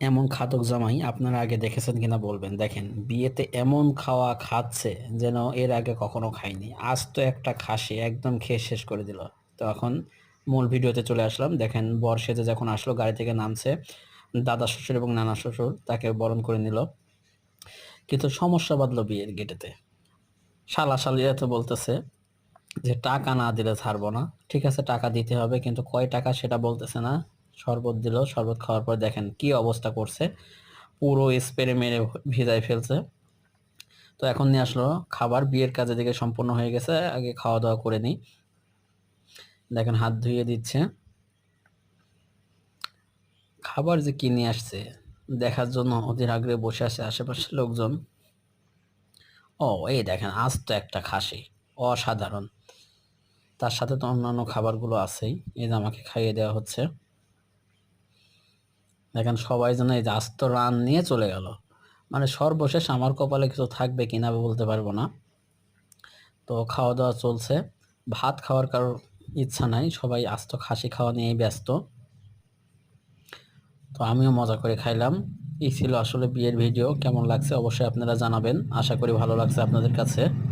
এমন খাদক জামাই আপনারা আগে দেখেছেন কিনা বলবেন? দেখেন, বিয়েতে এমন খাওয়া খাচ্ছে যেন এর আগে কখনো খাইনি। আজ তো একটা খাসি একদম খেয়ে শেষ করে দিল। তো এখন মূল ভিডিওতে চলে আসলাম। দেখেন, বর সেজে যখন আসলো, গাড়ি থেকে নামছে, দাদা শ্বশুর এবং নানা শ্বশুর তাকে বরণ করে নিল। কিন্তু সমস্যা বাঁধলো বিয়ের গেটেতে। শালা শালিরা তো বলতেছে যে, টাকা না দিলে ছাড়বো না। ঠিক আছে, টাকা দিতে হবে, কিন্তু কয় টাকা সেটা বলতেছে না। শরবত দিল, শরবত খাওয়ার পর দেখেন কি অবস্থা করছে। পুরো স্প্রে মেরে ভিজাই ফেলছে। তো এখন নিয়ে আসলো খাবার, বিয়ের কাজে দিকে সম্পূর্ণ হয়ে গেছে, আগে খাওয়া দাওয়া করে নিই। দেখেন হাত ধুয়ে দিচ্ছে। খাবার যে কিনে আসছে, দেখার জন্য অধীর আগ্রহে বসে আছে আশেপাশের লোকজন। ও, এই দেখেন আজ তো একটা খাসি, অসাধারণ। তার সাথে তো অন্যান্য খাবারগুলো আছেই, এই যে আমাকে খাইয়ে দেওয়া হচ্ছে। দেখেন সবাই যেন এই যে আস্ত রান নিয়ে চলে গেল। মানে সর্বশেষ আমার কপালে কিছু থাকবে কিনা বলতে পারব না। তো খাওয়া দাওয়া চলছে। ভাত খাওয়ার কারোর ইচ্ছা নাই। সবাই আস্ত খাসি খাওয়া নিয়েই ব্যস্ত। তো আমিও মজা করে খাইলাম। এই ছিল আসলে বিয়ের ভিডিও। কেমন লাগছে অবশ্যই আপনারা জানাবেন। আশা করি ভালো লাগছে আপনাদের কাছে।